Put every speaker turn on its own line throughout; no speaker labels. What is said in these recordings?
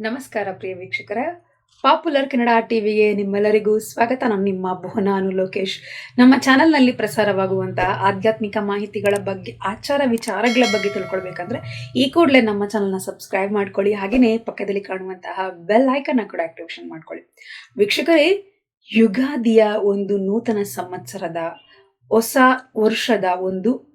ನಮಸ್ಕಾರ ಪ್ರಿಯ ವೀಕ್ಷಕರ. ಪಾಪ್ಯುಲರ್ ಕನ್ನಡ ಟಿವಿಗೆ ನಿಮ್ಮೆಲ್ಲರಿಗೂ ಸ್ವಾಗತ. ನಾನು ನಿಮ್ಮ ಭುವನ ಅನು ಲೋಕೇಶ್. ನಮ್ಮ ಚಾನೆಲ್ನಲ್ಲಿ ಪ್ರಸಾರವಾಗುವಂತಹ ಆಧ್ಯಾತ್ಮಿಕ ಮಾಹಿತಿಗಳ ಬಗ್ಗೆ, ಆಚಾರ ವಿಚಾರಗಳ ಬಗ್ಗೆ ತಿಳ್ಕೊಳ್ಬೇಕಂದ್ರೆ, ಈ ಕೂಡಲೇ ನಮ್ಮ ಚಾನಲ್ನ ಸಬ್ಸ್ಕ್ರೈಬ್ ಮಾಡ್ಕೊಳ್ಳಿ. ಹಾಗೆಯೇ ಪಕ್ಕದಲ್ಲಿ ಕಾಣುವಂತಹ ಬೆಲ್ ಐಕನ್ನ ಕೂಡ ಆಕ್ಟಿವೇಷನ್ ಮಾಡ್ಕೊಳ್ಳಿ. ವೀಕ್ಷಕರೇ, ಯುಗಾದಿಯ ಒಂದು ನೂತನ ಸಂವತ್ಸರದ, ಹೊಸ ವರ್ಷದ ಒಂದು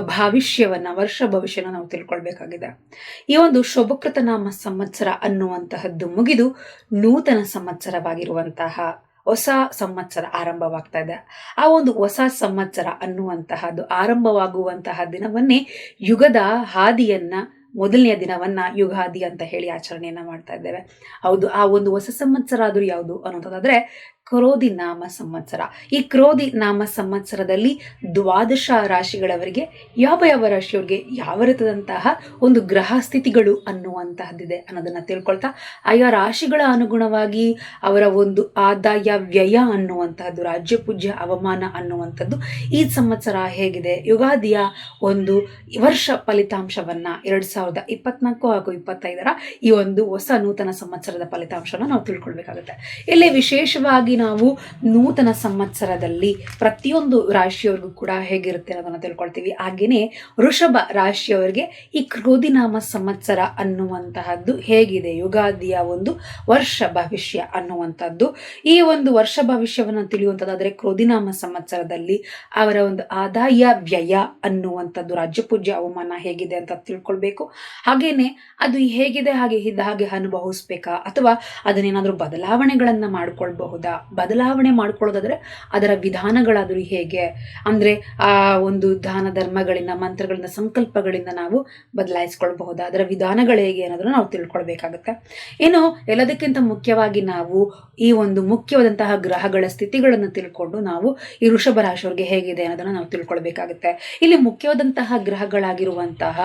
ಭವಿಷ್ಯವನ್ನ, ವರ್ಷ ಭವಿಷ್ಯನ ನಾವು ತಿಳ್ಕೊಳ್ಬೇಕಾಗಿದೆ. ಈ ಒಂದು ಶುಭಕೃತ ನಾಮ ಸಂವತ್ಸರ ಅನ್ನುವಂತಹದ್ದು ಮುಗಿದು ನೂತನ ಸಂವತ್ಸರವಾಗಿರುವಂತಹ ಹೊಸ ಸಂವತ್ಸರ ಆರಂಭವಾಗ್ತಾ ಇದೆ. ಆ ಒಂದು ಹೊಸ ಸಂವತ್ಸರ ಅನ್ನುವಂತಹದ್ದು ಆರಂಭವಾಗುವಂತಹ ದಿನವನ್ನೇ ಯುಗದ ಹಾದಿಯನ್ನ, ಮೊದಲನೆಯ ದಿನವನ್ನ ಯುಗಾದಿ ಅಂತ ಹೇಳಿ ಆಚರಣೆಯನ್ನ ಮಾಡ್ತಾ ಇದ್ದೇವೆ. ಹೌದು, ಆ ಒಂದು ಹೊಸ ಸಂವತ್ಸರ ಆದರೂ ಯಾವುದು ಅನ್ನೋದಾದ್ರೆ ಕ್ರೋಧಿ ನಾಮ ಸಂವತ್ಸರ. ಈ ಕ್ರೋಧಿ ನಾಮ ಸಂವತ್ಸರದಲ್ಲಿ ದ್ವಾದಶ ರಾಶಿಗಳವರಿಗೆ, ಯಾವ ಯಾವ ರಾಶಿಯವರಿಗೆ ಯಾವ ರೀತಿಯಾದಂತಹ ಒಂದು ಗ್ರಹ ಸ್ಥಿತಿಗಳು ಅನ್ನುವಂತಹದ್ದಿದೆ ಅನ್ನೋದನ್ನ ತಿಳ್ಕೊಳ್ತಾ ಆಯಾ ರಾಶಿಗಳ ಅನುಗುಣವಾಗಿ ಅವರ ಒಂದು ಆದಾಯ, ವ್ಯಯ ಅನ್ನುವಂತಹದ್ದು, ರಾಜ್ಯ ಪೂಜ್ಯ ಅವಮಾನ ಅನ್ನುವಂಥದ್ದು ಈ ಸಂವತ್ಸರ ಹೇಗಿದೆ. ಯುಗಾದಿಯ ಒಂದು ವರ್ಷ ಫಲಿತಾಂಶವನ್ನ ಎರಡ್ ಸಾವಿರದ ಇಪ್ಪತ್ನಾಲ್ಕು ಹಾಗೂ ಇಪ್ಪತ್ತೈದರ ಈ ಒಂದು ಹೊಸ ನೂತನ ಸಂವತ್ಸರದ ಫಲಿತಾಂಶನ ನಾವು ತಿಳ್ಕೊಳ್ಬೇಕಾಗುತ್ತೆ. ಇಲ್ಲಿ ವಿಶೇಷವಾಗಿ ನಾವು ನೂತನ ಸಂವತ್ಸರದಲ್ಲಿ ಪ್ರತಿಯೊಂದು ರಾಶಿಯವ್ರಿಗೂ ಕೂಡ ಹೇಗಿರುತ್ತೆ ಅನ್ನೋದನ್ನು ತಿಳ್ಕೊಳ್ತೀವಿ. ಹಾಗೆಯೇ ವೃಷಭ ರಾಶಿಯವರಿಗೆ ಈ ಕ್ರೋಧಿನಾಮ ಸಂವತ್ಸರ ಅನ್ನುವಂತಹದ್ದು ಹೇಗಿದೆ? ಯುಗಾದಿಯ ಒಂದು ವರ್ಷ ಭವಿಷ್ಯ ಅನ್ನುವಂಥದ್ದು ಈ ಒಂದು ವರ್ಷ ಭವಿಷ್ಯವನ್ನು ತಿಳಿಯುವಂಥದ್ದಾದರೆ ಕ್ರೋಧಿನಾಮ ಸಂವತ್ಸರದಲ್ಲಿ ಅವರ ಒಂದು ಆದಾಯ, ವ್ಯಯ ಅನ್ನುವಂಥದ್ದು ರಾಜ್ಯಪೂಜ್ಯ ಅವಮಾನ ಹೇಗಿದೆ ಅಂತ ತಿಳ್ಕೊಳ್ಬೇಕು. ಹಾಗೇನೆ ಅದು ಹೇಗಿದೆ ಹಾಗೆ ಇದ್ದ ಹಾಗೆ ಅನುಭವಿಸ್ಬೇಕಾ ಅಥವಾ ಅದನ್ನೇನಾದರೂ ಬದಲಾವಣೆಗಳನ್ನು ಮಾಡ್ಕೊಳ್ಬಹುದಾ ಬದಲಾವಣೆ ಮಾಡ್ಕೊಳ್ಳೋದಾದ್ರೆ ಅದರ ವಿಧಾನಗಳಾದರೂ ಹೇಗೆ? ಅಂದ್ರೆ ಆ ಒಂದು ದಾನ ಧರ್ಮಗಳಿಂದ, ಮಂತ್ರಗಳಿಂದ, ಸಂಕಲ್ಪಗಳಿಂದ ನಾವು ಬದಲಾಯಿಸ್ಕೊಳ್ಬಹುದಾ. ಅದರ ವಿಧಾನಗಳು ಹೇಗೆ ಅನ್ನೋದನ್ನು ನಾವು ತಿಳ್ಕೊಳ್ಬೇಕಾಗುತ್ತೆ. ಇನ್ನು ಎಲ್ಲದಕ್ಕಿಂತ ಮುಖ್ಯವಾಗಿ ನಾವು ಈ ಒಂದು ಮುಖ್ಯವಾದಂತಹ ಗ್ರಹಗಳ ಸ್ಥಿತಿಗಳನ್ನು ತಿಳ್ಕೊಂಡು ನಾವು ಈ ವೃಷಭ ರಾಶಿಯವ್ರಿಗೆ ಹೇಗಿದೆ ಅನ್ನೋದನ್ನ ನಾವು ತಿಳ್ಕೊಳ್ಬೇಕಾಗುತ್ತೆ. ಇಲ್ಲಿ ಮುಖ್ಯವಾದಂತಹ ಗ್ರಹಗಳಾಗಿರುವಂತಹ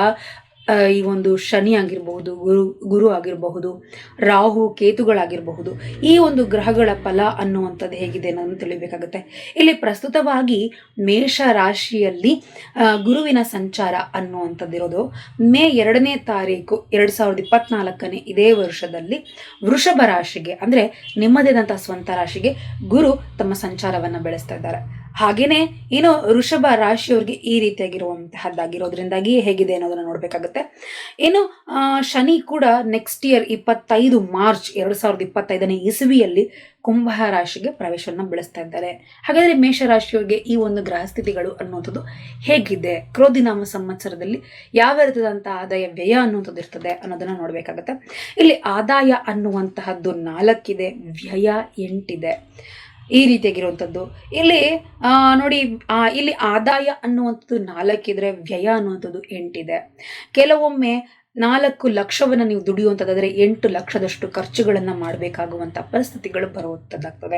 ಈ ಒಂದು ಶನಿ ಆಗಿರಬಹುದು, ಗುರು ಗುರು ಆಗಿರಬಹುದು, ರಾಹು, ಕೇತುಗಳಾಗಿರಬಹುದು, ಈ ಒಂದು ಗ್ರಹಗಳ ಫಲ ಅನ್ನುವಂಥದ್ದು ಹೇಗಿದೆ ಅನ್ನೋದನ್ನು ತಿಳಿಬೇಕಾಗುತ್ತೆ. ಇಲ್ಲಿ ಪ್ರಸ್ತುತವಾಗಿ ಮೇಷ ರಾಶಿಯಲ್ಲಿ ಗುರುವಿನ ಸಂಚಾರ ಅನ್ನುವಂಥದ್ದಿರೋದು. ಮೇ ಎರಡನೇ ತಾರೀಕು ಎರಡು ಸಾವಿರದ ಇಪ್ಪತ್ನಾಲ್ಕನೇ ಇದೇ ವರ್ಷದಲ್ಲಿ ವೃಷಭ ರಾಶಿಗೆ, ಅಂದರೆ ನಿಮ್ಮದೇದಂಥ ಸ್ವಂತ ರಾಶಿಗೆ ಗುರು ತಮ್ಮ ಸಂಚಾರವನ್ನು ಬೆಳೆಸ್ತಾ ಇದ್ದಾರೆ. ಹಾಗೇನೆ ಏನು ಋಷಭ ರಾಶಿಯವ್ರಿಗೆ ಈ ರೀತಿಯಾಗಿರುವಂತಹದ್ದಾಗಿರೋದ್ರಿಂದಾಗಿ ಹೇಗಿದೆ ಅನ್ನೋದನ್ನ ನೋಡಬೇಕಾಗುತ್ತೆ. ಇನ್ನು ಶನಿ ಕೂಡ ನೆಕ್ಸ್ಟ್ ಇಯರ್ ಇಪ್ಪತ್ತೈದು ಮಾರ್ಚ್ ಎರಡು ಸಾವಿರದ ಇಪ್ಪತ್ತೈದನೇ ಇಸವಿಯಲ್ಲಿ ಕುಂಭ ರಾಶಿಗೆ ಪ್ರವೇಶವನ್ನು ಬೆಳೆಸ್ತಾ ಇದ್ದಾರೆ. ಹಾಗಾದ್ರೆ ಮೇಷರಾಶಿಯವರಿಗೆ ಈ ಒಂದು ಗ್ರಹ ಸ್ಥಿತಿಗಳು ಅನ್ನುವಂಥದ್ದು ಹೇಗಿದೆ? ಕ್ರೋಧಿನಾಮ ಸಂವತ್ಸರದಲ್ಲಿ ಯಾವ ರೀತಿಯಾದಂತಹ ಆದಾಯ ವ್ಯಯ ಅನ್ನುವಂಥದ್ದು ಇರ್ತದೆ ಅನ್ನೋದನ್ನ ನೋಡಬೇಕಾಗತ್ತೆ. ಇಲ್ಲಿ ಆದಾಯ ಅನ್ನುವಂತಹದ್ದು ನಾಲ್ಕಿದೆ, ವ್ಯಯ ಎಂಟಿದೆ. ಈ ರೀತಿಯಾಗಿರುವಂಥದ್ದು. ಇಲ್ಲಿ ನೋಡಿ ಇಲ್ಲಿ ಆದಾಯ ಅನ್ನುವಂಥದ್ದು ನಾಲ್ಕಿದ್ರೆ ವ್ಯಯ ಅನ್ನುವಂಥದ್ದು ಎಂಟಿದೆ. ಕೆಲವೊಮ್ಮೆ ನಾಲ್ಕು ಲಕ್ಷವನ್ನು ನೀವು ದುಡಿಯುವಂಥದ್ದಾದರೆ ಎಂಟು ಲಕ್ಷದಷ್ಟು ಖರ್ಚುಗಳನ್ನು ಮಾಡಬೇಕಾಗುವಂಥ ಪರಿಸ್ಥಿತಿಗಳು ಬರುವಂಥದ್ದಾಗ್ತದೆ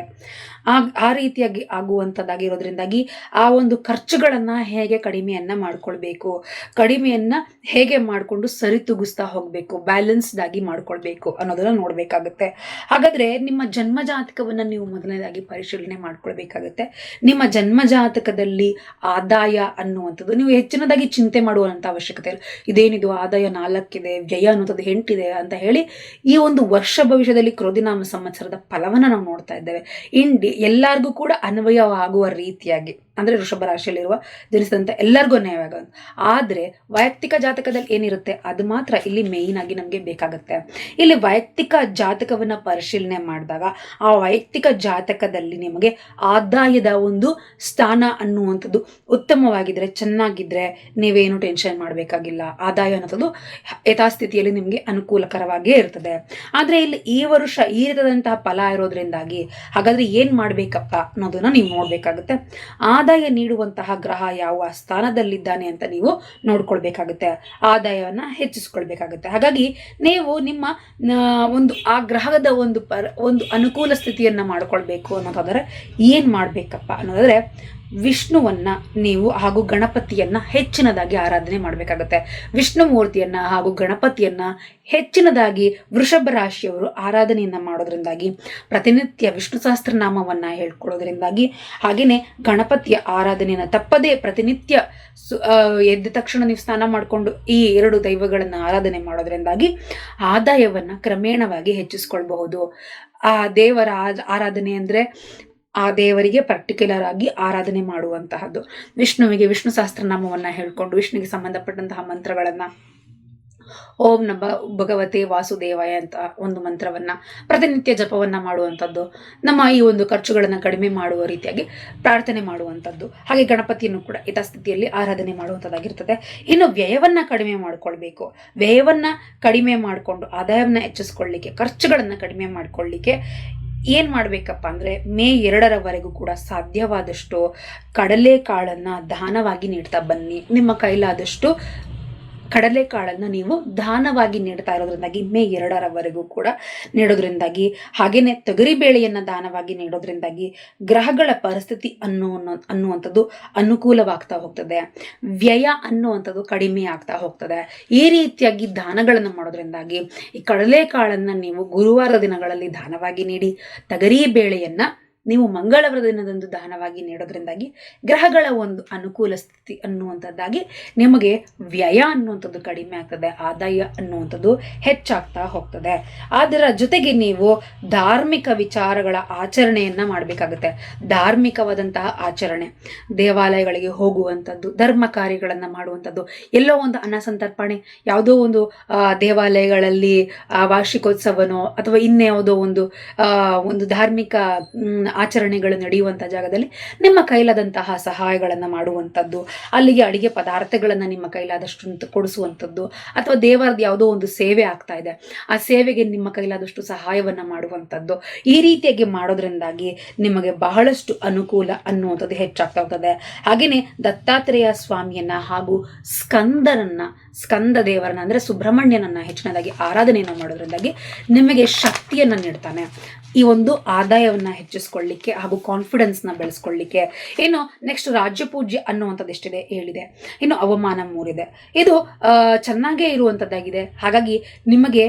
ಆ ಆ ರೀತಿಯಾಗಿ ಆಗುವಂಥದ್ದಾಗಿರೋದ್ರಿಂದಾಗಿ ಆ ಒಂದು ಖರ್ಚುಗಳನ್ನು ಹೇಗೆ ಕಡಿಮೆಯನ್ನು ಮಾಡಿಕೊಳ್ಬೇಕು, ಕಡಿಮೆಯನ್ನು ಹೇಗೆ ಮಾಡಿಕೊಂಡು ಸರಿತೂಗಿಸ್ತಾ ಹೋಗಬೇಕು ಬ್ಯಾಲೆನ್ಸ್ಡ್ ಆಗಿ ಮಾಡ್ಕೊಳ್ಬೇಕು ಅನ್ನೋದನ್ನು ನೋಡಬೇಕಾಗುತ್ತೆ. ಹಾಗಾದ್ರೆ ನಿಮ್ಮ ಜನ್ಮಜಾತಕವನ್ನು ನೀವು ಮೊದಲನೇದಾಗಿ ಪರಿಶೀಲನೆ ಮಾಡ್ಕೊಳ್ಬೇಕಾಗುತ್ತೆ. ನಿಮ್ಮ ಜನ್ಮಜಾತಕದಲ್ಲಿ ಆದಾಯ ಅನ್ನುವಂಥದ್ದು ನೀವು ಹೆಚ್ಚಿನದಾಗಿ ಚಿಂತೆ ಮಾಡುವಂಥ ಅವಶ್ಯಕತೆ ಇಲ್ಲ. ಇದೇನಿದು ಆದಾಯ ನಾಲ್ಕಿದೆ ಜಯ ಅನ್ನುವಂಥದ್ದು ಹೆಂಟಿದೆ ಅಂತ ಹೇಳಿ ಈ ಒಂದು ವರ್ಷ ಭವಿಷ್ಯದಲ್ಲಿ ಕ್ರೋಧಿನಾಮ ಸಂವತ್ಸರದ ಫಲವನ್ನು ನಾವು ನೋಡ್ತಾ ಇದ್ದೇವೆ. ಇಂಡಿ ಎಲ್ಲರಿಗೂ ಕೂಡ ಅನ್ವಯವಾಗುವ ರೀತಿಯಾಗಿ. ಅಂದ್ರೆ ವೃಷಭ ರಾಶಿಯಲ್ಲಿರುವ ಜನಿಸಿದಂಥ ಎಲ್ಲರಿಗೂ ಅನ್ವಯವಾಗ ಆದರೆ ವೈಯಕ್ತಿಕ ಜಾತಕದಲ್ಲಿ ಏನಿರುತ್ತೆ, ಅದು ಮಾತ್ರ ಇಲ್ಲಿ ಮೇಯ್ನ್ ಆಗಿ ನಮಗೆ ಬೇಕಾಗುತ್ತೆ. ಇಲ್ಲಿ ವೈಯಕ್ತಿಕ ಜಾತಕವನ್ನು ಪರಿಶೀಲನೆ ಮಾಡಿದಾಗ ಆ ವೈಯಕ್ತಿಕ ಜಾತಕದಲ್ಲಿ ನಿಮಗೆ ಆದಾಯದ ಒಂದು ಸ್ಥಾನ ಅನ್ನುವಂಥದ್ದು ಉತ್ತಮವಾಗಿದ್ದರೆ ಚೆನ್ನಾಗಿದ್ದರೆ ನೀವೇನು ಟೆನ್ಷನ್ ಮಾಡಬೇಕಾಗಿಲ್ಲ. ಆದಾಯ ಅನ್ನೋದು ಯಥಾಸ್ಥಿತಿಯಲ್ಲಿ ನಿಮಗೆ ಅನುಕೂಲಕರವಾಗಿಯೇ ಇರ್ತದೆ. ಆದರೆ ಇಲ್ಲಿ ಈ ವರ್ಷ ಈ ರೀತಿಯಾದಂತಹ ಫಲ ಇರೋದ್ರಿಂದಾಗಿ ಹಾಗಾದರೆ ಏನು ಮಾಡಬೇಕಪ್ಪ ಅನ್ನೋದನ್ನು ನೀವು ನೋಡ್ಬೇಕಾಗುತ್ತೆ. ಆದಾಯ ನೀಡುವಂತಹ ಗ್ರಹ ಯಾವ ಸ್ಥಾನದಲ್ಲಿದ್ದಾನೆ ಅಂತ ನೀವು ನೋಡ್ಕೊಳ್ಬೇಕಾಗುತ್ತೆ. ಆದಾಯವನ್ನು ಹೆಚ್ಚಿಸ್ಕೊಳ್ಬೇಕಾಗುತ್ತೆ. ಹಾಗಾಗಿ ನೀವು ನಿಮ್ಮ ಒಂದು, ಆ ಗ್ರಹದ ಒಂದು ಪರ, ಒಂದು ಅನುಕೂಲ ಸ್ಥಿತಿಯನ್ನ ಮಾಡ್ಕೊಳ್ಬೇಕು ಅನ್ನೋದಾದ್ರೆ ಏನ್ ಮಾಡ್ಬೇಕಪ್ಪ ಅನ್ನೋದಾದ್ರೆ ವಿಷ್ಣುವನ್ನ ನೀವು ಹಾಗೂ ಗಣಪತಿಯನ್ನ ಹೆಚ್ಚಿನದಾಗಿ ಆರಾಧನೆ ಮಾಡಬೇಕಾಗುತ್ತೆ. ವಿಷ್ಣು ಮೂರ್ತಿಯನ್ನ ಹಾಗೂ ಗಣಪತಿಯನ್ನ ಹೆಚ್ಚಿನದಾಗಿ ವೃಷಭ ರಾಶಿಯವರು ಆರಾಧನೆಯನ್ನ ಮಾಡೋದ್ರಿಂದಾಗಿ, ಪ್ರತಿನಿತ್ಯ ವಿಷ್ಣು ಸಹಸ್ರನಾಮವನ್ನ ಹೇಳ್ಕೊಳ್ಳೋದ್ರಿಂದಾಗಿ ಹಾಗೆಯೇ ಗಣಪತಿಯ ಆರಾಧನೆಯನ್ನ ತಪ್ಪದೇ ಪ್ರತಿನಿತ್ಯ ಎದ್ದ ತಕ್ಷಣ ನೀವು ಸ್ನಾನ ಮಾಡಿಕೊಂಡು ಈ ಎರಡು ದೈವಗಳನ್ನು ಆರಾಧನೆ ಮಾಡೋದ್ರಿಂದಾಗಿ ಆದಾಯವನ್ನ ಕ್ರಮೇಣವಾಗಿ ಹೆಚ್ಚಿಸ್ಕೊಳ್ಬಹುದು. ಆ ದೇವರ ಆರಾಧನೆ ಅಂದ್ರೆ ಆ ದೇವರಿಗೆ ಪರ್ಟಿಕ್ಯುಲರ್ ಆಗಿ ಆರಾಧನೆ ಮಾಡುವಂತಹದ್ದು. ವಿಷ್ಣುವಿಗೆ ವಿಷ್ಣು ಸಹಸ್ರನಾಮವನ್ನು ಹೇಳ್ಕೊಂಡು ವಿಷ್ಣುವಿಗೆ ಸಂಬಂಧಪಟ್ಟಂತಹ ಮಂತ್ರಗಳನ್ನ ಓಂ ನಮ ಭಗವತೆ ವಾಸುದೇವಾಯ ಅಂತ ಒಂದು ಮಂತ್ರವನ್ನ ಪ್ರತಿನಿತ್ಯ ಜಪವನ್ನ ಮಾಡುವಂಥದ್ದು ನಮ್ಮ ಈ ಒಂದು ಖರ್ಚುಗಳನ್ನು ಕಡಿಮೆ ಮಾಡುವ ರೀತಿಯಾಗಿ ಪ್ರಾರ್ಥನೆ ಮಾಡುವಂಥದ್ದು ಹಾಗೆ ಗಣಪತಿಯನ್ನು ಕೂಡ ಯಥಾಸ್ಥಿತಿಯಲ್ಲಿ ಆರಾಧನೆ ಮಾಡುವಂಥದ್ದಾಗಿರ್ತದೆ ಇನ್ನು ವ್ಯಯವನ್ನ ಕಡಿಮೆ ಮಾಡಿಕೊಳ್ಬೇಕು. ವ್ಯಯವನ್ನ ಕಡಿಮೆ ಮಾಡಿಕೊಂಡು ಆದಾಯವನ್ನು ಹೆಚ್ಚಿಸ್ಕೊಳ್ಳಿಕ್ಕೆ, ಖರ್ಚುಗಳನ್ನು ಕಡಿಮೆ ಮಾಡಿಕೊಳ್ಳಿಕ್ಕೆ ಏನು ಮಾಡಬೇಕಪ್ಪ ಅಂದರೆ ಮೇ ಎರಡರವರೆಗೂ ಕೂಡ ಸಾಧ್ಯವಾದಷ್ಟು ಕಡಲೆಕಾಳನ್ನು ದಾನವಾಗಿ ನೀಡ್ತಾ ಬನ್ನಿ. ನಿಮ್ಮ ಕೈಲಾದಷ್ಟು ಕಡಲೆಕಾಳನ್ನು ನೀವು ದಾನವಾಗಿ ನೀಡ್ತಾ ಇರೋದ್ರಿಂದಾಗಿ ಮೇ ಎರಡರವರೆಗೂ ಕೂಡ ನೀಡೋದ್ರಿಂದಾಗಿ ಹಾಗೆಯೇ ತೊಗರಿಬೇಳೆಯನ್ನು ದಾನವಾಗಿ ನೀಡೋದ್ರಿಂದಾಗಿ ಗ್ರಹಗಳ ಪರಿಸ್ಥಿತಿ ಅನ್ನೋ, ಅನ್ನುವಂಥದ್ದು ಅನುಕೂಲವಾಗ್ತಾ ಹೋಗ್ತದೆ. ವ್ಯಯ ಅನ್ನುವಂಥದ್ದು ಕಡಿಮೆ ಆಗ್ತಾ ಹೋಗ್ತದೆ. ಈ ರೀತಿಯಾಗಿ ದಾನಗಳನ್ನು ಮಾಡೋದ್ರಿಂದಾಗಿ ಈ ಕಡಲೆಕಾಳನ್ನು ನೀವು ಗುರುವಾರ ದಿನಗಳಲ್ಲಿ ದಾನವಾಗಿ ನೀಡಿ ತೊಗರಿ ಬೇಳೆಯನ್ನು ನೀವು ಮಂಗಳವಾರ ದಿನದಂದು ದಾನವಾಗಿ ನೀಡೋದ್ರಿಂದಾಗಿ ಗ್ರಹಗಳ ಒಂದು ಅನುಕೂಲ ಸ್ಥಿತಿ ಅನ್ನುವಂಥದ್ದಾಗಿ ನಿಮಗೆ ವ್ಯಯ ಅನ್ನುವಂಥದ್ದು ಕಡಿಮೆ ಆಗ್ತದೆ, ಆದಾಯ ಅನ್ನುವಂಥದ್ದು ಹೆಚ್ಚಾಗ್ತಾ ಹೋಗ್ತದೆ. ಅದರ ಜೊತೆಗೆ ನೀವು ಧಾರ್ಮಿಕ ವಿಚಾರಗಳ ಆಚರಣೆಯನ್ನ ಮಾಡಬೇಕಾಗುತ್ತೆ. ಧಾರ್ಮಿಕವಾದಂತಹ ಆಚರಣೆ, ದೇವಾಲಯಗಳಿಗೆ ಹೋಗುವಂಥದ್ದು, ಧರ್ಮ ಕಾರ್ಯಗಳನ್ನು ಮಾಡುವಂಥದ್ದು, ಎಲ್ಲೋ ಒಂದು ಅನ್ನ ಸಂತರ್ಪಣೆ, ಯಾವುದೋ ಒಂದು ದೇವಾಲಯಗಳಲ್ಲಿ ವಾರ್ಷಿಕೋತ್ಸವನೋ ಅಥವಾ ಇನ್ಯಾವುದೋ ಒಂದು ಒಂದು ಧಾರ್ಮಿಕ ಆಚರಣೆಗಳು ನಡೆಯುವಂಥ ಜಾಗದಲ್ಲಿ ನಿಮ್ಮ ಕೈಲಾದಂತಹ ಸಹಾಯಗಳನ್ನು ಮಾಡುವಂಥದ್ದು, ಅಲ್ಲಿಗೆ ಅಡಿಗೆ ಪದಾರ್ಥಗಳನ್ನು ನಿಮ್ಮ ಕೈಲಾದಷ್ಟು ಕೊಡಿಸುವಂಥದ್ದು, ಅಥವಾ ದೇವರದ ಯಾವುದೋ ಒಂದು ಸೇವೆ ಆಗ್ತಾ ಇದೆ, ಆ ಸೇವೆಗೆ ನಿಮ್ಮ ಕೈಲಾದಷ್ಟು ಸಹಾಯವನ್ನು ಮಾಡುವಂಥದ್ದು, ಈ ರೀತಿಯಾಗಿ ಮಾಡೋದ್ರಿಂದಾಗಿ ನಿಮಗೆ ಬಹಳಷ್ಟು ಅನುಕೂಲ ಅನ್ನುವಂಥದ್ದು ಹೆಚ್ಚಾಗ್ತಾ ಹೋಗ್ತದೆ. ಹಾಗೆಯೇ ದತ್ತಾತ್ರೇಯ ಸ್ವಾಮಿಯನ್ನ ಹಾಗೂ ಸ್ಕಂದನನ್ನ, ಸ್ಕಂದ ದೇವರನ್ನ ಅಂದರೆ ಸುಬ್ರಹ್ಮಣ್ಯನನ್ನ ಹೆಚ್ಚಿನದಾಗಿ ಆರಾಧನೆಯನ್ನು ಮಾಡೋದ್ರಿಂದಾಗಿ ನಿಮಗೆ ಶಕ್ತಿಯನ್ನು ನೀಡ್ತಾನೆ. ಈ ಒಂದು ಆದಾಯವನ್ನು ಹೆಚ್ಚಿಸ್ಕೊಳ್ಳಿಕ್ಕೆ ಹಾಗೂ ಕಾನ್ಫಿಡೆನ್ಸ್ನ ಬೆಳೆಸ್ಕೊಳ್ಳಿಕ್ಕೆ. ಇನ್ನು ನೆಕ್ಸ್ಟ್ ರಾಜ್ಯ ಪೂಜೆ ಅನ್ನುವಂಥದ್ದು ಎಷ್ಟಿದೆ? ಹೇಳಿದೆ ಇನ್ನು ಅವಮಾನ ಮೂರಿದೆ. ಇದು ಚೆನ್ನಾಗೇ ಇರುವಂಥದ್ದಾಗಿದೆ. ಹಾಗಾಗಿ ನಿಮಗೆ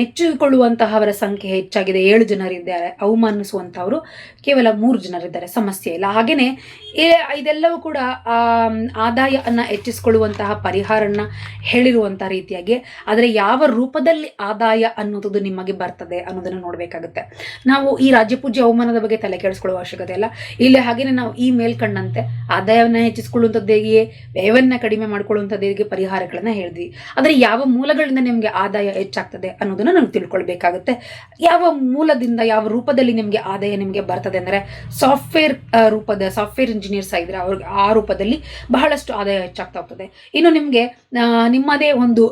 ಮೆಚ್ಚಿಕೊಳ್ಳುವಂತಹವರ ಸಂಖ್ಯೆ ಹೆಚ್ಚಾಗಿದೆ. ಏಳು ಜನರಿದ್ದಾರೆ ಅವಮಾನಿಸುವಂಥವರು ಕೇವಲ ಮೂರು ಜನರಿದ್ದಾರೆ ಸಮಸ್ಯೆ ಇಲ್ಲ. ಹಾಗೆಯೇ ಇದೆಲ್ಲವೂ ಕೂಡ ಆದಾಯವನ್ನು ಹೆಚ್ಚಿಸ್ಕೊಳ್ಳುವಂತಹ ಪರಿಹಾರನ ಹೇಳಿರುವಂಥ ರೀತಿಯಾಗಿ, ಆದರೆ ಯಾವ ರೂಪದಲ್ಲಿ ಆದಾಯ ಅನ್ನೋದು ನಿಮಗೆ ಬರ್ತದೆ ಅನ್ನೋದನ್ನು ನೋಡಬೇಕಾಗುತ್ತೆ. ನಾವು ಈ ರಾಜ್ಯ ಪೂಜೆ ಅವಮಾನದ ಬಗ್ಗೆ ತಲೆ ಕೆಡಿಸ್ಕೊಳ್ಳುವ ಅವಶ್ಯಕತೆ ಇಲ್ಲ. ಇಲ್ಲಿ ಹಾಗೆಯೇ ನಾವು ಈ ಮೇಲ್ಕಂಡಂತೆ ಆದಾಯವನ್ನು ಹೆಚ್ಚಿಸ್ಕೊಳ್ಳುವಂಥದ್ದು ಹೇಗೆ ವ್ಯವನ್ನ ಕಡಿಮೆ ಮಾಡ್ಕೊಳ್ಳುವಂಥದ್ದು ಹೇಗೆ ಪರಿಹಾರಗಳನ್ನು ಹೇಳಿದ್ವಿ. ಆದರೆ ಯಾವ ಮೂಲಗಳಿಂದ ನಿಮಗೆ ಆದಾಯ ಹೆಚ್ಚಾಗ್ತದೆ ಅನ್ನೋದನ್ನು ನಾವು ತಿಳ್ಕೊಳ್ಬೇಕಾಗುತ್ತೆ. ಯಾವ ಮೂಲದಿಂದ, ಯಾವ ರೂಪದಲ್ಲಿ ನಿಮಗೆ ಆದಾಯ ನಿಮಗೆ ಬರ್ತದೆ ಅಂದರೆ ಸಾಫ್ಟ್ವೇರ್ ರೂಪದ ಸಾಫ್ಟ್ವೇರ್ ಇಂಜಿನಿಯರ್ಸ್ ಆಗಿದ್ರೆ ಅವ್ರಿಗೆ ಆ ರೂಪದಲ್ಲಿ ಬಹಳಷ್ಟು ಆದಾಯ ಹೆಚ್ಚಾಗ್ತಾ ಹೋಗ್ತದೆ. ಇನ್ನು ನಿಮಗೆ ನಿಮ್ಮದೇ ಒಂದು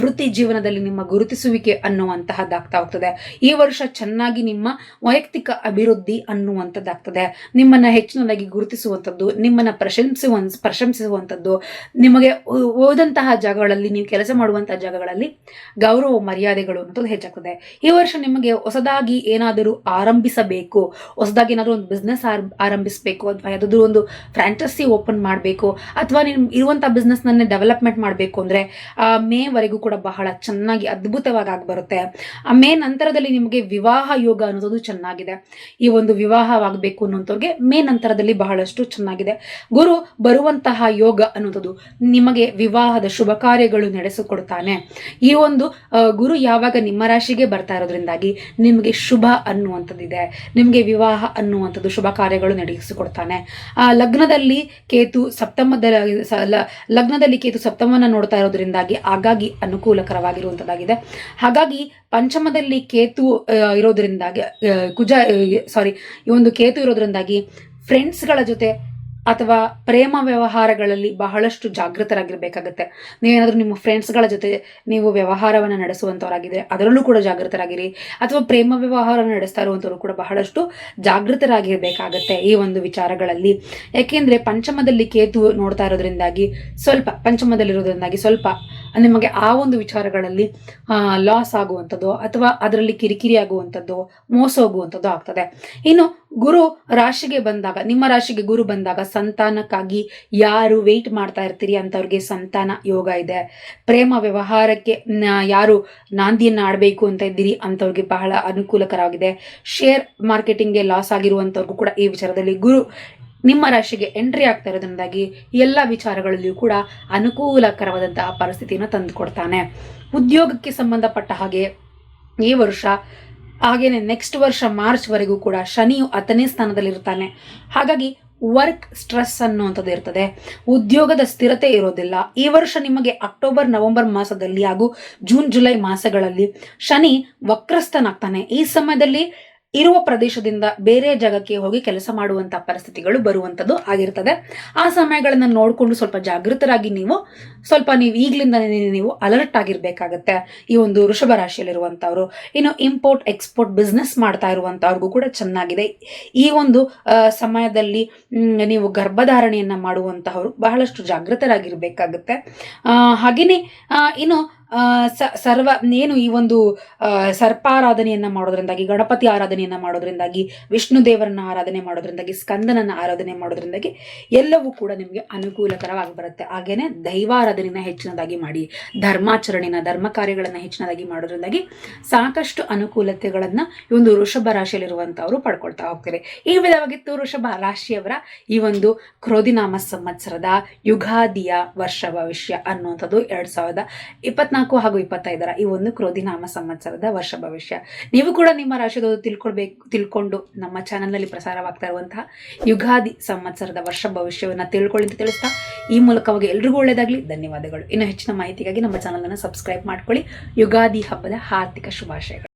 ವೃತ್ತಿ ಜೀವನದಲ್ಲಿ ನಿಮ್ಮ ಗುರುತಿಸುವಿಕೆ ಅನ್ನುವಂತಹದ್ದಾಗ್ತಾ ಹೋಗ್ತದೆ. ಈ ವರ್ಷ ಚೆನ್ನಾಗಿ ನಿಮ್ಮ ವೈಯಕ್ತಿಕ ಅಭಿವೃದ್ಧಿ ಅನ್ನುವಂಥದ್ದಾಗ್ತದೆ. ನಿಮ್ಮನ್ನ ಹೆಚ್ಚಿನದಾಗಿ ಗುರುತಿಸುವಂಥದ್ದು, ನಿಮ್ಮನ್ನ ಪ್ರಶಂಸುವ ಪ್ರಶಂಸಿಸುವಂಥದ್ದು, ನಿಮಗೆ ಓದಂತಹ ಜಾಗಗಳಲ್ಲಿ ನೀವು ಕೆಲಸ ಮಾಡುವಂತಹ ಜಾಗಗಳಲ್ಲಿ ಗೌರವ, ಮರ್ಯಾದೆಗಳು ಅನ್ನೋದು ಹೆಚ್ಚಾಗ್ತದೆ. ಈ ವರ್ಷ ನಿಮಗೆ ಹೊಸದಾಗಿ ಏನಾದರೂ ಆರಂಭಿಸಬೇಕು, ಹೊಸದಾಗಿ ಏನಾದರೂ ಒಂದು ಬಿಸ್ನೆಸ್ ಆರಂಭಿಸಬೇಕು, ಅಥವಾ ಯಾವುದಾದ್ರೂ ಒಂದು ಫ್ರಾಂಚೈಸಿ ಓಪನ್ ಮಾಡಬೇಕು, ಅಥವಾ ನಿಮ್ಮ ಇರುವಂಥ ಬಿಸ್ನೆಸ್ನನ್ನೇ ಡೆವಲಪ್ಮೆಂಟ್ ಮಾಡಬೇಕು ಅಂದರೆ ಮೇವರೆಗೂ ಕೂಡ ಬಹಳ ಚೆನ್ನಾಗಿ ಅದ್ಭುತವಾಗಿ ಆಗಿ ಬರುತ್ತೆ. ಆ ಮೇ ನಂತರದಲ್ಲಿ ನಿಮಗೆ ವಿವಾಹ ಯೋಗ ಅನ್ನೋದು ಚೆನ್ನಾಗಿದೆ. ಈ ಒಂದು ವಿವಾಹವಾಗಬೇಕು ಅನ್ನೋಂಥವ್ರಿಗೆ ಮೇ ನಂತರದಲ್ಲಿ ಬಹಳಷ್ಟು ಚೆನ್ನಾಗಿದೆ. ಗುರು ಬರುವಂತಹ ಯೋಗ ಅನ್ನೋದು ನಿಮಗೆ ವಿವಾಹದ ಶುಭ ಕಾರ್ಯಗಳು ನಡೆಸಿಕೊಡ್ತಾನೆ. ಈ ಒಂದು ಗುರು ಯಾವಾಗ ನಿಮ್ಮ ರಾಶಿಗೆ ಬರ್ತಾ ಇರೋದ್ರಿಂದಾಗಿ ನಿಮಗೆ ಶುಭ ಅನ್ನುವಂಥದ್ದಿದೆ. ನಿಮಗೆ ವಿವಾಹ ಅನ್ನುವಂಥದ್ದು ಶುಭ ಕಾರ್ಯಗಳು ನಡೆಸಿಕೊಡ್ತಾನೆ. ಆ, ಲಗ್ನದಲ್ಲಿ ಕೇತು ಸಪ್ತಮದ ಲಗ್ನದಲ್ಲಿ ಕೇತು ಸಪ್ತಮನ ನೋಡ್ತಾ ಇರೋದ್ರಿಂದಾಗಿ ಆಗಾಗಿ ಅನುಕೂಲಕರವಾಗಿರುವಂಥದ್ದಾಗಿದೆ. ಹಾಗಾಗಿ ಪಂಚಮದಲ್ಲಿ ಕೇತು ಇರೋದ್ರಿಂದಾಗಿ ಕುಜ ಸಾರಿ ಈ ಒಂದು ಕೇತು ಇರೋದ್ರಿಂದಾಗಿ ಫ್ರೆಂಡ್ಸ್ಗಳ ಜೊತೆ ಅಥವಾ ಪ್ರೇಮ ವ್ಯವಹಾರಗಳಲ್ಲಿ ಬಹಳಷ್ಟು ಜಾಗೃತರಾಗಿರ್ಬೇಕಾಗತ್ತೆ. ನೀವೇನಾದರೂ ನಿಮ್ಮ ಫ್ರೆಂಡ್ಸ್ಗಳ ಜೊತೆ ನೀವು ವ್ಯವಹಾರವನ್ನು ನಡೆಸುವಂಥವರಾಗಿದ್ದರೆ ಅದರಲ್ಲೂ ಕೂಡ ಜಾಗೃತರಾಗಿರಿ. ಅಥವಾ ಪ್ರೇಮ ವ್ಯವಹಾರ ನಡೆಸ್ತಾ ಇರುವಂಥವ್ರು ಕೂಡ ಬಹಳಷ್ಟು ಜಾಗೃತರಾಗಿರಬೇಕಾಗತ್ತೆ ಈ ಒಂದು ವಿಚಾರಗಳಲ್ಲಿ. ಯಾಕೆಂದ್ರೆ ಪಂಚಮದಲ್ಲಿ ಕೇತು ನೋಡ್ತಾ ಇರೋದ್ರಿಂದಾಗಿ ಸ್ವಲ್ಪ, ಪಂಚಮದಲ್ಲಿರೋದ್ರಿಂದಾಗಿ ಸ್ವಲ್ಪ ನಿಮಗೆ ಆ ಒಂದು ವಿಚಾರಗಳಲ್ಲಿ ಲಾಸ್ ಆಗುವಂಥದ್ದು ಅಥವಾ ಅದರಲ್ಲಿ ಕಿರಿಕಿರಿ ಆಗುವಂಥದ್ದು ಮೋಸ ಹೋಗುವಂಥದ್ದು ಆಗ್ತದೆ. ಇನ್ನು ಗುರು ರಾಶಿಗೆ ಬಂದಾಗ, ನಿಮ್ಮ ರಾಶಿಗೆ ಗುರು ಬಂದಾಗ ಸಂತಾನಕ್ಕಾಗಿ ಯಾರು ವೆಯ್ಟ್ ಮಾಡ್ತಾ ಇರ್ತೀರಿ ಅಂತವ್ರಿಗೆ ಸಂತಾನ ಯೋಗ ಇದೆ. ಪ್ರೇಮ ವ್ಯವಹಾರಕ್ಕೆ ಯಾರು ನಾಂದಿಯನ್ನು ಆಡಬೇಕು ಅಂತ ಇದ್ದೀರಿ ಅಂಥವ್ರಿಗೆ ಬಹಳ ಅನುಕೂಲಕರವಾಗಿದೆ. ಶೇರ್ ಮಾರ್ಕೆಟಿಂಗ್ಗೆ ಲಾಸ್ ಆಗಿರುವಂಥವ್ರಿಗೂ ಕೂಡ ಈ ವಿಚಾರದಲ್ಲಿ ಗುರು, ನಿಮ್ಮ ರಾಶಿಗೆ ಎಂಟ್ರಿ ಆಗ್ತಾ ಇರೋದ್ರಿಂದಾಗಿ ಎಲ್ಲ ವಿಚಾರಗಳಲ್ಲಿಯೂ ಕೂಡ ಅನುಕೂಲಕರವಾದಂತಹ ಪರಿಸ್ಥಿತಿಯನ್ನು ತಂದುಕೊಡ್ತಾನೆ. ಉದ್ಯೋಗಕ್ಕೆ ಸಂಬಂಧಪಟ್ಟ ಹಾಗೆ ಈ ವರ್ಷ, ಹಾಗೇನೆ ನೆಕ್ಸ್ಟ್ ವರ್ಷ ಮಾರ್ಚ್ವರೆಗೂ ಕೂಡ ಶನಿಯು ಹತ್ತನೇ ಸ್ಥಾನದಲ್ಲಿರ್ತಾನೆ. ಹಾಗಾಗಿ ವರ್ಕ್ ಸ್ಟ್ರೆಸ್ ಅನ್ನುವಂಥದ್ದು ಇರ್ತದೆ. ಉದ್ಯೋಗದ ಸ್ಥಿರತೆ ಇರೋದಿಲ್ಲ. ಈ ವರ್ಷ ನಿಮಗೆ ಅಕ್ಟೋಬರ್, ನವೆಂಬರ್ ಮಾಸದಲ್ಲಿ ಹಾಗೂ ಜೂನ್, ಜುಲೈ ಮಾಸಗಳಲ್ಲಿ ಶನಿ ವಕ್ರಸ್ಥನಾಗ್ತಾನೆ. ಈ ಸಮಯದಲ್ಲಿ ಇರುವ ಪ್ರದೇಶದಿಂದ ಬೇರೆ ಜಾಗಕ್ಕೆ ಹೋಗಿ ಕೆಲಸ ಮಾಡುವಂತ ಪರಿಸ್ಥಿತಿಗಳು ಬರುವಂಥದ್ದು ಆಗಿರ್ತದೆ. ಆ ಸಮಯಗಳನ್ನು ನೋಡಿಕೊಂಡು ಸ್ವಲ್ಪ ಜಾಗೃತರಾಗಿ ನೀವು, ಸ್ವಲ್ಪ ನೀವು ಈಗಲಿಂದ ನೀವು ಅಲರ್ಟ್ ಆಗಿರಬೇಕಾಗತ್ತೆ. ಈ ಒಂದು ವೃಷಭ ರಾಶಿಯಲ್ಲಿರುವಂಥವ್ರು ಇನ್ನು ಇಂಪೋರ್ಟ್ ಎಕ್ಸ್ಪೋರ್ಟ್ ಬಿಸ್ನೆಸ್ ಮಾಡ್ತಾ ಇರುವಂಥವ್ರಿಗೂ ಕೂಡ ಚೆನ್ನಾಗಿದೆ. ಈ ಒಂದು ಸಮಯದಲ್ಲಿ ನೀವು ಗರ್ಭಧಾರಣೆಯನ್ನು ಮಾಡುವಂತಹವರು ಬಹಳಷ್ಟು ಜಾಗೃತರಾಗಿರಬೇಕಾಗುತ್ತೆ. ಹಾಗೆಯೇ ಇನ್ನು ಸರ್ವ, ಏನು ಈ ಒಂದು ಸರ್ಪಾರಾಧನೆಯನ್ನ ಮಾಡೋದ್ರಿಂದಾಗಿ, ಗಣಪತಿ ಆರಾಧನೆಯನ್ನ ಮಾಡೋದ್ರಿಂದಾಗಿ, ವಿಷ್ಣು ದೇವರನ್ನ ಆರಾಧನೆ ಮಾಡೋದ್ರಿಂದಾಗಿ, ಸ್ಕಂದನನ್ನ ಆರಾಧನೆ ಮಾಡೋದ್ರಿಂದಾಗಿ ಎಲ್ಲವೂ ಕೂಡ ನಿಮಗೆ ಅನುಕೂಲಕರವಾಗಿ ಬರುತ್ತೆ. ಹಾಗೇನೆ ದೈವಾರಾಧನೆಯನ್ನ ಹೆಚ್ಚಿನದಾಗಿ ಮಾಡಿ, ಧರ್ಮಾಚರಣೆನ, ಧರ್ಮ ಕಾರ್ಯಗಳನ್ನ ಹೆಚ್ಚಿನದಾಗಿ ಮಾಡೋದ್ರಿಂದಾಗಿ ಸಾಕಷ್ಟು ಅನುಕೂಲತೆಗಳನ್ನ ಈ ಒಂದು ವೃಷಭ ರಾಶಿಯಲ್ಲಿರುವಂತವರು ಪಡ್ಕೊಳ್ತಾ ಹೋಗ್ತಾರೆ. ಈ ವಿಧವಾಗಿತ್ತು ವೃಷಭ ರಾಶಿಯವರ ಈ ಒಂದು ಕ್ರೋಧಿನಾಮ ಸಂವತ್ಸರದ ಯುಗಾದಿಯ ವರ್ಷ ಭವಿಷ್ಯ ಅನ್ನುವಂಥದ್ದು ಎರಡು ಸಾವಿರದ ಇಪ್ಪತ್ನಾಲ್ಕು ಹಾಗೂ ಇಪ್ಪತ್ತೈದರ ಈ ಒಂದು ಕ್ರೋಧಿನಾಮ ಸಂವತ್ಸರದ ವರ್ಷ ಭವಿಷ್ಯ. ನೀವು ಕೂಡ ನಿಮ್ಮ ರಾಶಿದ ತಿಳ್ಕೊಳ್ಬೇಕು, ತಿಳ್ಕೊಂಡು ನಮ್ಮ ಚಾನಲ್ನಲ್ಲಿ ಪ್ರಸಾರವಾಗ್ತಾ ಇರುವಂತಹ ಯುಗಾದಿ ಸಂವತ್ಸರದ ವರ್ಷ ಭವಿಷ್ಯವನ್ನು ತಿಳ್ಕೊಳ್ಳಿ ಅಂತ ತಿಳಿಸ್ತಾ, ಈ ಮೂಲಕವಾಗಿ ಎಲ್ರಿಗೂ ಒಳ್ಳೆಯದಾಗಲಿ. ಧನ್ಯವಾದಗಳು. ಇನ್ನು ಹೆಚ್ಚಿನ ಮಾಹಿತಿಗಾಗಿ ನಮ್ಮ ಚಾನಲನ್ನು ಸಬ್ಸ್ಕ್ರೈಬ್ ಮಾಡ್ಕೊಳ್ಳಿ. ಯುಗಾದಿ ಹಬ್ಬದ ಹಾರ್ದಿಕ ಶುಭಾಶಯಗಳು.